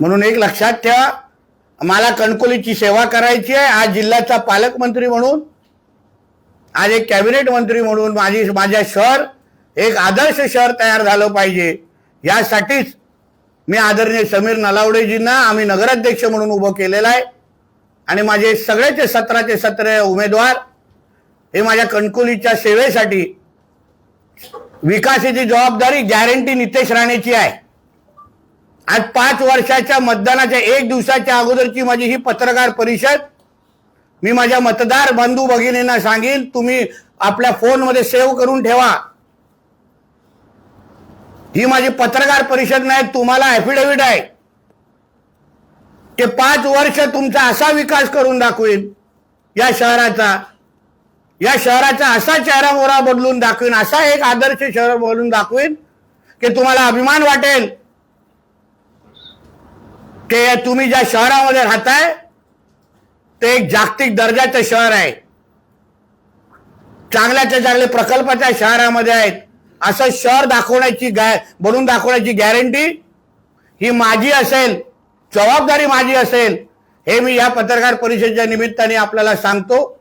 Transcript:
म्हणून एक लक्षात ठेवा मला कणकोलीची सेवा करायची आहे. आज जिल्ह्याचा पालकमंत्री म्हणून आज एक कॅबिनेट मंत्री म्हणून माझी माझ्या शहर एक आदर्श शहर तयार झालं पाहिजे. यासाठीच मी आदरणीय समीर नलावडेजींना आम्ही नगराध्यक्ष म्हणून उभं केलेलं आहे. आणि माझे सगळेचे सतराचे सतरा उमेदवार हे माझ्या कणकोलीच्या सेवेसाठी विकासाची जबाबदारी गॅरंटी नितेश राणेची आहे. आज पाच वर्षाच्या मतदानाच्या एक दिवसाच्या अगोदरची माझी ही पत्रकार परिषद मी माझ्या मतदार बंधू भगिनींना सांगेन तुम्ही आपल्या फोनमध्ये सेव्ह करून ठेवा. ही माझी पत्रकार परिषद नाही तुम्हाला ऍफिडेव्हिट आहे. ते पाच वर्ष तुमचा असा विकास करून दाखवेन या शहराचा. या शहराचा असा चेहरा मोहरा बदलून दाखवेन असा एक आदर्श शहर बदलून दाखवेन की तुम्हाला अभिमान वाटेल. ते तुम्ही ज्या शहरामध्ये राहताय ते एक जागतिक दर्जाचं शहर आहे. चांगल्याच्या चांगले प्रकल्पाच्या शहरामध्ये आहेत. असं शहर दाखवण्याची गॅ बनून दाखवण्याची गॅरंटी ही माझी असेल जबाबदारी माझी असेल हे मी या पत्रकार परिषदेच्या निमित्ताने आपल्याला सांगतो.